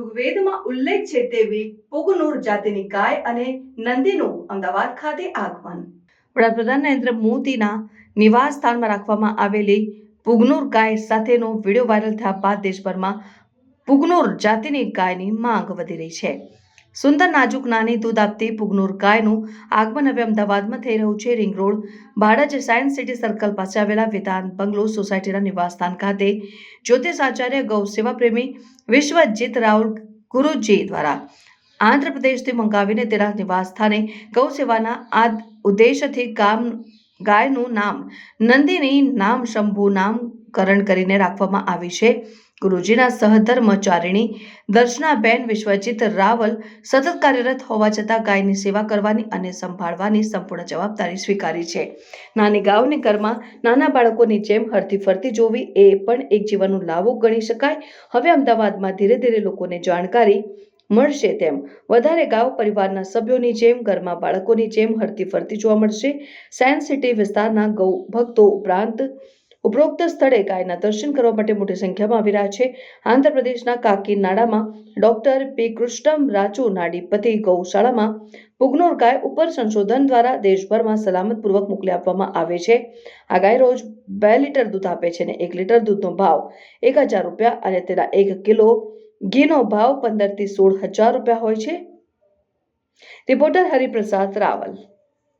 વિડીયોમાં ઉલ્લેખ છે તેવી પુગનુર જાતિની ગાય અને નંદીનું અમદાવાદ ખાતે આગમન. વડાપ્રધાન નરેન્દ્ર મોદીના નિવાસ સ્થાનમાં રાખવામાં આવેલી પુગનુર ગાય સાથેનો વીડિયો વાયરલ થયા બાદ દેશભરમાં પુગનુર જાતિની ગાયની માંગ વધી રહી છે. સુંદર નાજુક નાની દૂધ આપતી પુગનુર ગાયનું આગમન હવે અમદાવાદમાં થઈ રહ્યું છે. Ring road Bhadaj science city circle પાસે આવેલા વેદાંત બંગલો સોસાયટીના નિવાસસ્થાન ખાતે જ્યોતિષ આચાર્ય ગૌ સેવા પ્રેમી વિશ્વજીત રાહુલ ગુરુજી દ્વારા આંધ્રપ્રદેશથી મંગાવીને તેના નિવાસસ્થાને ગૌ સેવાના આ ઉદ્દેશથી ગામ ગાયનું નામ, નંદિની નામ શંભુ નામકરણ કરીને રાખવામાં આવી છે. ગુરુજીના સહધર્મચારિણી દર્શનાબેન, વિશ્વજીત રાવલ સતત કાર્યરત હોવા છતાં ગાયની સેવા કરવાની અને સંભાળવાની સંપૂર્ણ જવાબદારી સ્વીકારી છે. નાની ગાયોને ઘરમાં નાના બાળકોની જેમ હરતી ફરતી જોવી એ પણ એક જીવનનું લાવો ગણી શકાય. હવે અમદાવાદમાં ધીરે ધીરે લોકોને જાણકારી મળશે તેમ. વધારે ગાંવ પરિવારના સભ્યોની જેમ, ઘરમાં બાળકોની જેમ હરતી ફરતી જોવા મળશે. સાયન્સ સિટી વિસ્તારના ગૌ ભક્તો ઉપરાંત ઉપરોક્ત સ્થળે ગાયના દર્શન કરવા માટે મોટી સંખ્યામાં આવી રહ્યા છે. આંધ્રપ્રદેશના કાકીનાડામાં ડોક્ટર પી કૃષ્ણમ રાજુ નાડીપતિ ગૌશાળામાં પુગનોર ગાય ઉપર સંશોધન દ્વારા દેશભરમાં સલામતપૂર્વક મોકલી આપવામાં આવે છે. આ ગાય રોજ બે લીટર દૂધ આપે છે અને એક લીટર દૂધનો ભાવ એક હજાર રૂપિયા અને તેના એક કિલો ઘીનો ભાવ પંદરથી સોળ હજાર રૂપિયા હોય છે. રિપોર્ટર હરિપ્રસાદ રાવલ.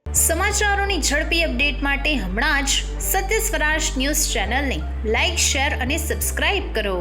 સમાચારોની ઝડપી અપડેટ માટે હમણાં જ સત્ય સ્વરાજ ન્યૂઝ ચેનલને લાઇક શેર અને સબસ્ક્રાઇબ કરો.